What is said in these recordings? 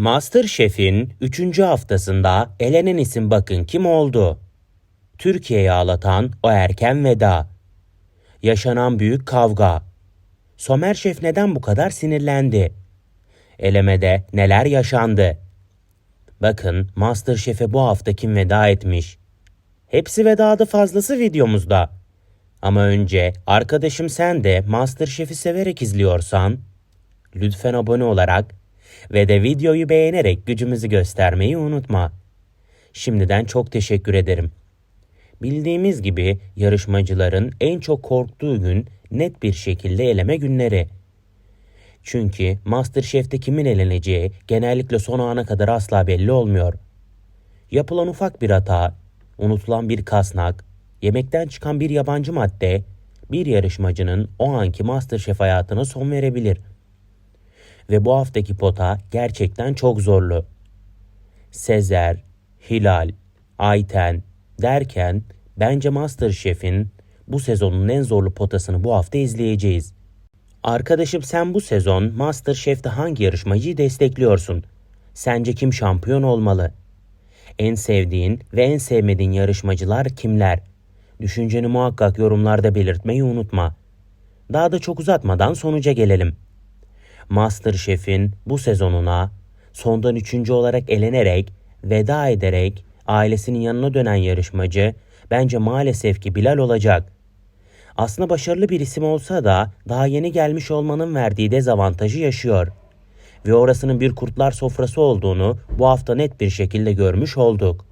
Masterchef'in 3. haftasında elenen isim bakın kim oldu? Türkiye'yi ağlatan o erken veda. Yaşanan büyük kavga. Somer Şef neden bu kadar sinirlendi? Elemede neler yaşandı? Bakın Masterchef'e bu hafta kim veda etmiş? Hepsi vedada fazlası videomuzda. Ama önce arkadaşım sen de Masterchef'i severek izliyorsan lütfen abone olarak ve de videoyu beğenerek gücümüzü göstermeyi unutma. Şimdiden çok teşekkür ederim. Bildiğimiz gibi yarışmacıların en çok korktuğu gün net bir şekilde eleme günleri. Çünkü Masterchef'te kimin eleneceği genellikle son ana kadar asla belli olmuyor. Yapılan ufak bir hata, unutulan bir kasnak, yemekten çıkan bir yabancı madde bir yarışmacının o anki Masterchef hayatına son verebilir. Ve bu haftaki pota gerçekten çok zorlu. Sezer, Hilal, Ayten derken bence Masterchef'in bu sezonun en zorlu potasını bu hafta izleyeceğiz. Arkadaşım sen bu sezon Masterchef'te hangi yarışmacıyı destekliyorsun? Sence kim şampiyon olmalı? En sevdiğin ve en sevmediğin yarışmacılar kimler? Düşünceni muhakkak yorumlarda belirtmeyi unutma. Daha da çok uzatmadan sonuca gelelim. Masterchef'in bu sezonuna sondan üçüncü olarak elenerek, veda ederek ailesinin yanına dönen yarışmacı bence maalesef ki Bilal olacak. Aslında başarılı bir isim olsa da daha yeni gelmiş olmanın verdiği dezavantajı yaşıyor. Ve orasının bir kurtlar sofrası olduğunu bu hafta net bir şekilde görmüş olduk.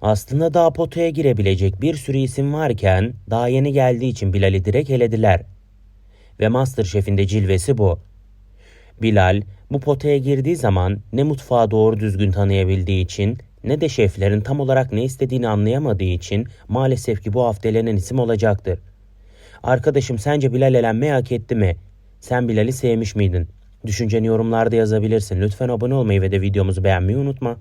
Aslında daha potaya girebilecek bir sürü isim varken daha yeni geldiği için Bilal'i direkt elediler. Ve Masterchef'in de cilvesi bu. Bilal bu potaya girdiği zaman ne mutfağı doğru düzgün tanıyabildiği için ne de şeflerin tam olarak ne istediğini anlayamadığı için maalesef ki bu hafta isim olacaktır. Arkadaşım sence Bilal elenmeyi hak etti mi? Sen Bilal'i sevmiş miydin? Düşünceni yorumlarda yazabilirsin. Lütfen abone olmayı ve de videomuzu beğenmeyi unutma.